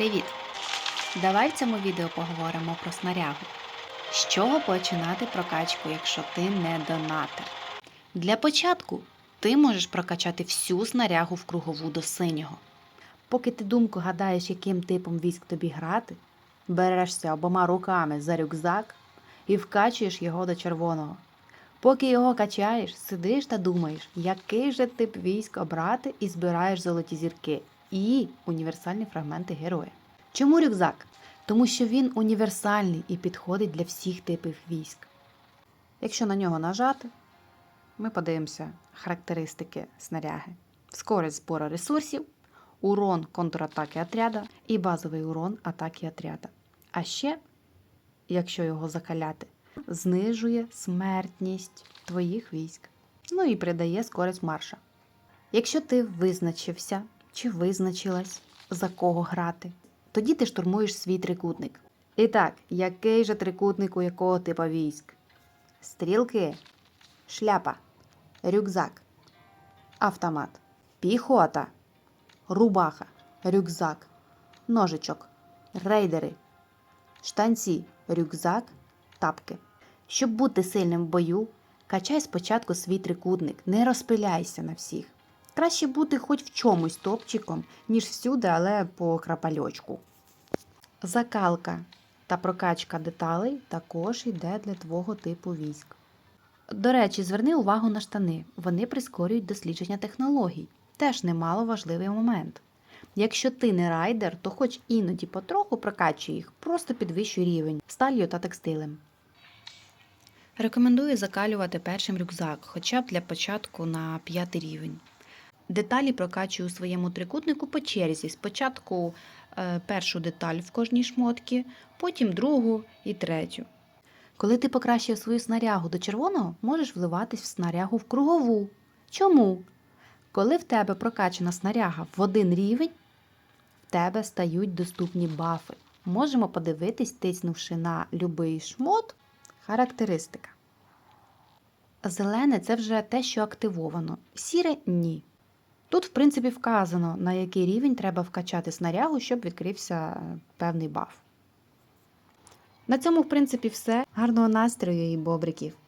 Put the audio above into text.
Привіт! Давай в цьому відео поговоримо про снарягу. З чого починати прокачку, якщо ти не донатер? Для початку ти можеш прокачати всю снарягу в кругову до синього. Поки ти думку гадаєш, яким типом військ тобі грати, берешся обома руками за рюкзак і вкачуєш його до червоного. Поки його качаєш, сидиш та думаєш, який же тип військ обрати і збираєш золоті зірки і універсальні фрагменти героя. Чому рюкзак? Тому що він універсальний і підходить для всіх типів військ. Якщо на нього нажати, ми подивимося характеристики снаряги. Скорість збору ресурсів, урон контратаки отряда і базовий урон атаки отряда. А ще, якщо його закаляти, знижує смертність твоїх військ. Ну і придає скорість марша. Якщо ти визначився чи визначилась, за кого грати, тоді ти штурмуєш свій трикутник. І так, який же трикутник у якого типу військ? Стрілки, шляпа, рюкзак, автомат, піхота, рубаха, рюкзак, ножичок, рейдери, штанці, рюкзак, тапки. Щоб бути сильним в бою, качай спочатку свій трикутник, не розпиляйся на всіх. Краще бути хоч в чомусь топчиком, ніж всюди, але по крапальочку. Закалка та прокачка деталей також йде для твого типу військ. До речі, зверни увагу на штани. Вони прискорюють дослідження технологій. Теж немало важливий момент. Якщо ти не райдер, то хоч іноді потроху прокачуй їх, просто підвищуй рівень сталью та текстилем. Рекомендую закалювати першим рюкзак, хоча б для початку на п'ятий рівень. Деталі прокачую у своєму трикутнику по черзі. Спочатку е, першу деталь в кожній шмотці, потім другу і третю. Коли ти покращив свою снарягу до червоного, можеш вливатись в снарягу в кругову. Чому? Коли в тебе прокачана снаряга в один рівень, в тебе стають доступні бафи. Можемо подивитись, тиснувши на любий шмот, характеристика. Зелене це вже те, що активовано, сіре ні. Тут, в принципі, вказано, на який рівень треба вкачати снарягу, щоб відкрився е, певний баф. На цьому, в принципі, все. Гарного настрою і бобриків!